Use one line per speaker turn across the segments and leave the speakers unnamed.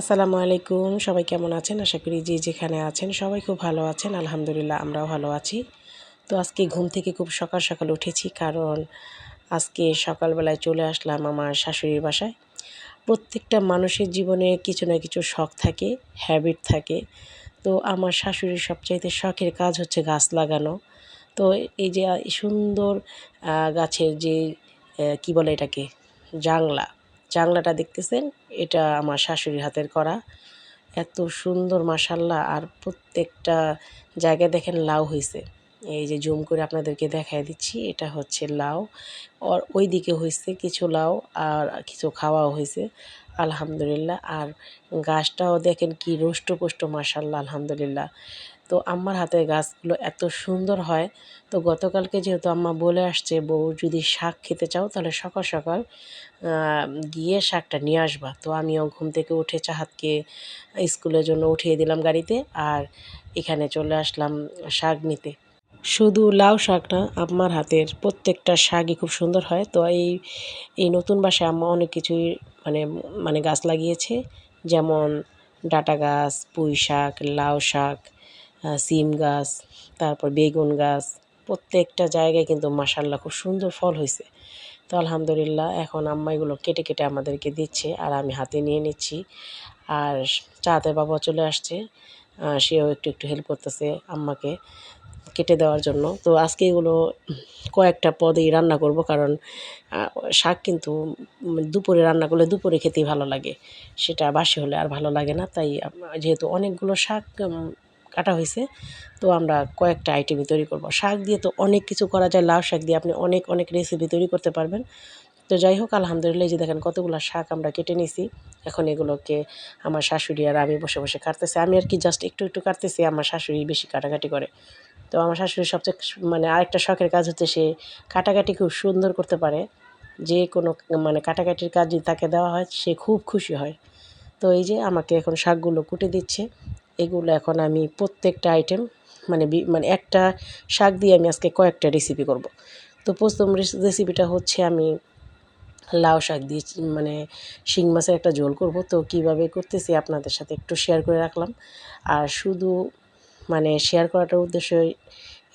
আসসালামু আলাইকুম। সবাই কেমন আছেন? আশা করি যে যেখানে আছেন সবাই খুব ভালো আছেন। আলহামদুলিল্লাহ, আমরাও ভালো আছি। তো আজকে ঘুম থেকে খুব সকাল সকাল উঠেছি কারণ আজকে সকালবেলায় চলে আসলাম আমার শাশুড়ির বাসায়। প্রত্যেকটা মানুষের জীবনে কিছু না কিছু শখ থাকে হ্যাবিট থাকে। তো আমার শাশুড়ির সবচাইতে শখের কাজ হচ্ছে গাছ লাগানো। তো এই যে সুন্দর গাছের যে কি বলে এটাকে? জাংলা। জাংলাটা দেখতেছেন, এটা আমার শাশুড়ির হাতের করা। এত সুন্দর মাসাল্লাহ আর প্রত্যেকটা জায়গায় দেখেন লাউ হয়েছে এই যে জুম করে আপনাদেরকে দেখাই দিচ্ছি, এটা হচ্ছে লাউ। আর ওই দিকে হয়েছে কিছু লাউ আর কিছু খাওয়াও হয়েছে আলহামদুলিল্লাহ। আর গাছটাও দেখেন কি রুষ্টপুষ্ট মাসাল্লাহ আলহামদুলিল্লাহ। তো আম্মার হাতে গাছগুলো এত সুন্দর হয়। তো গতকালকে যেহেতু আম্মা বলে আসছে, বউ যদি শাক খেতে চাও তাহলে সকাল সকাল গিয়ে শাকটা নিয়ে আসবা। তো আমিও ঘুম থেকে উঠে চাহাতকে স্কুলের জন্য উঠিয়ে দিলাম গাড়িতে আর এখানে চলে আসলাম শাক নিতে। শুধু লাউ শাক না আম্মার হাতের প্রত্যেকটা শাকই খুব সুন্দর হয়। তো এই এই নতুন বাসায় আম্মা অনেক কিছুই মানে মানে গাছ লাগিয়েছে। যেমন ডাটা গাছ, পুঁই শাক, লাউ শাক সিম গাছ, তারপর বেগুন গাছ, প্রত্যেকটা জায়গায় কিন্তু মাসাল্লাহ খুব সুন্দর ফল হয়েছে। তো আলহামদুলিল্লাহ এখন আম্মা এগুলো কেটে কেটে আমাদেরকে দিচ্ছে আর আমি হাতে নিয়ে নিচ্ছি। আর চাঁদের বাবা চলে আসছে সেও একটু একটু হেল্প করতেছে আম্মাকে। কেটে দেওয়ার জন্য। তো আজকে এগুলো কয়েকটা পদেই রান্না করব কারণ শাক কিন্তু দুপুরে রান্না করলে দুপুরে খেতেই ভালো লাগে। সেটা বাসি হলে আর ভালো লাগে না। তাই যেহেতু অনেকগুলো শাক কাটা হয়েছে, তো আমরা কয়েকটা আইটেমই তৈরি করব। শাক দিয়ে তো অনেক কিছু করা যায়। লাউ শাক দিয়ে আপনি অনেক অনেক রেসিপি তৈরি করতে পারবেন। তো যাই হোক, আলহামদুলিল্লাহ যে দেখেন কতগুলো শাক আমরা কেটে নিছি এখন এগুলোকে আমার শাশুড়ি আর আমি বসে বসে কাটতেছি। আমি আর কি জাস্ট একটু একটু কাটতেছি, আমার শাশুড়ি বেশি কাটাকাটি করে। তো আমার শাশুড়ি সবচেয়ে মানে আরেকটা শখের কাজ হচ্ছে সে কাটাকাটি খুব সুন্দর করতে পারে। যে কোনো মানে কাটাকাটির কাজ যদি তাকে দেওয়া হয়, সে খুব খুশি হয়। তো এই যে আমাকে এখন শাকগুলো কুটে দিচ্ছে। এগুলো এখন আমি প্রত্যেকটা আইটেম মানে মানে একটা শাক দিয়ে আমি আজকে কয়েকটা রেসিপি করব। তো প্রথম রেসিপিটা হচ্ছে আমি লাউ শাক দিয়ে মানে শিং মাছের একটা ঝোল করব। তো কীভাবে করতেছি আপনাদের সাথে একটু শেয়ার করে রাখলাম। আর শুধু মানে শেয়ার করাটার উদ্দেশ্য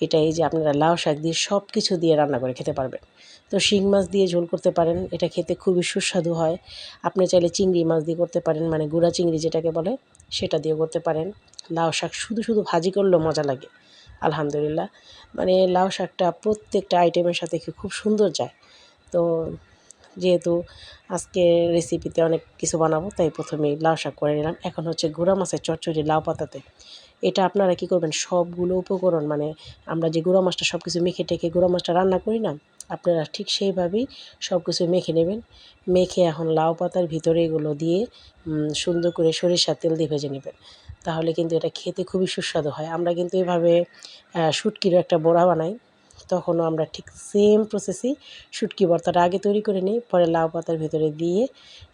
এটাই যে আপনারা লাউ শাক দিয়ে সব কিছু দিয়ে রান্না করে খেতে পারবেন। তো শিং মাছ দিয়ে ঝোল করতে পারেন, এটা খেতে খুবই সুস্বাদু হয়। আপনি চাইলে চিংড়ি মাছ দিয়ে করতে পারেন মানে গুঁড়া চিংড়ি যেটাকে বলে, সেটা দিয়ে করতে পারেন। লাউ শাক শুধু শুধু ভাজি করলেও মজা লাগে, আলহামদুলিল্লাহ। মানে লাউ শাকটা প্রত্যেকটা আইটেমের সাথে খুব সুন্দর যায়। তো যেহেতু আজকে রেসিপিতে অনেক কিছু বানাবো, তাই প্রথমেই লাউ শাক করে নিলাম। এখন হচ্ছে গুঁড়া মাছের চচ্চড়ি লাউ পাতাতে। এটা আপনারা কি করবেন? সবগুলো উপকরণ মানে আমরা যে গুঁড়া মাছটা সব কিছু মেখে টেখে গুঁড়া মাছটা রান্না করি না, আপনারা ঠিক সেইভাবেই সব কিছু মেখে নেবেন। মেখে এখন লাউ পাতার ভিতরে এগুলো দিয়ে সুন্দর করে সরিষার তেল দিয়ে ভেজে নেবেন। তাহলে কিন্তু এটা খেতে খুবই সুস্বাদু হয়। আমরা কিন্তু এভাবে শুটকিরও একটা বড়া বানাই। তখনও আমরা ঠিক সেম প্রসেসেই শুটকি ভর্তাটা আগে তৈরি করে নিই, পরে লাউ পাতার ভেতরে দিয়ে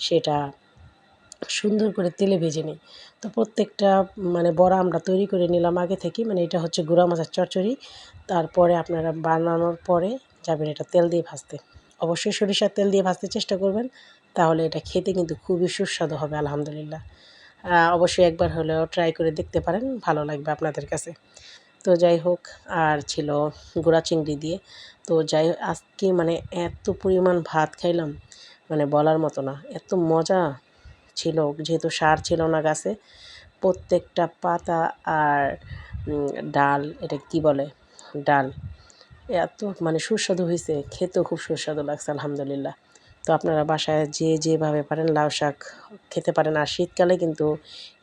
সেটা সুন্দর করে তেলে ভেজে নিই। তো প্রত্যেকটা মানে বড়া আমরা তৈরি করে নিলাম আগে থেকে মানে এটা হচ্ছে গুঁড়া মাছের চচ্চড়ি। তারপরে আপনারা বানানোর পরে যাবেন এটা তেল দিয়ে ভাজতে। অবশ্যই সরিষার তেল দিয়ে ভাজতে চেষ্টা করবেন, তাহলে এটা খেতে কিন্তু খুবই সুস্বাদু হবে, আলহামদুলিল্লাহ। অবশ্যই একবার হলেও ট্রাই করে দেখতে পারেন, ভালো লাগবে আপনাদের কাছে। তো যাই হোক, আর ছিল গুঁড়া চিংড়ি দিয়ে। তো যাই আজকে মানে এত পরিমাণ ভাত খাইলাম মানে বলার মতো না, এত মজা ছিল। যেহেতু সার ছিল না গাছে, প্রত্যেকটা পাতা আর ডাল, এটা কি বলে? ডাল, এত মানে সুস্বাদু হয়েছে খেতেও খুব সুস্বাদু লাগছে, আলহামদুলিল্লাহ। তো আপনারা বাসায় যে যেভাবে পারেন লাউ শাক খেতে পারেন। আর শীতকালে কিন্তু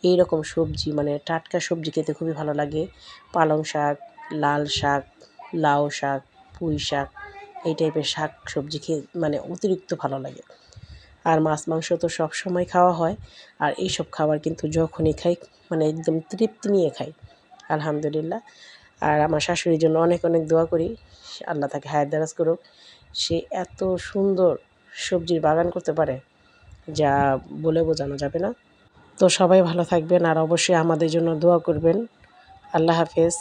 এই রকম সবজি মানে টাটকা সবজি খেতে খুবই ভালো লাগে। পালং শাক, লাল শাক, লাউ শাক, পুঁই শাক, এই টাইপের শাক সবজি খেয়ে মানে অতিরিক্ত ভালো লাগে। আর মাছ, মাংস তো সব সময় খাওয়া হয়। আর এইসব খাবার কিন্তু যখনই খাই মানে একদম তৃপ্তি নিয়ে খাই। আলহামদুলিল্লাহ। আর আমার শাশুড়ির জন্য অনেক অনেক দোয়া করি। আল্লাহ তাকে হায়াত দারাজ করুক। সে এত সুন্দর সবজির বাগান করতে পারে, যা বলে বোঝানো যাবে না। তো সবাই ভালো থাকবেন, আর অবশ্যই আমাদের জন্য দোয়া করবেন। আল্লাহ হাফেজ।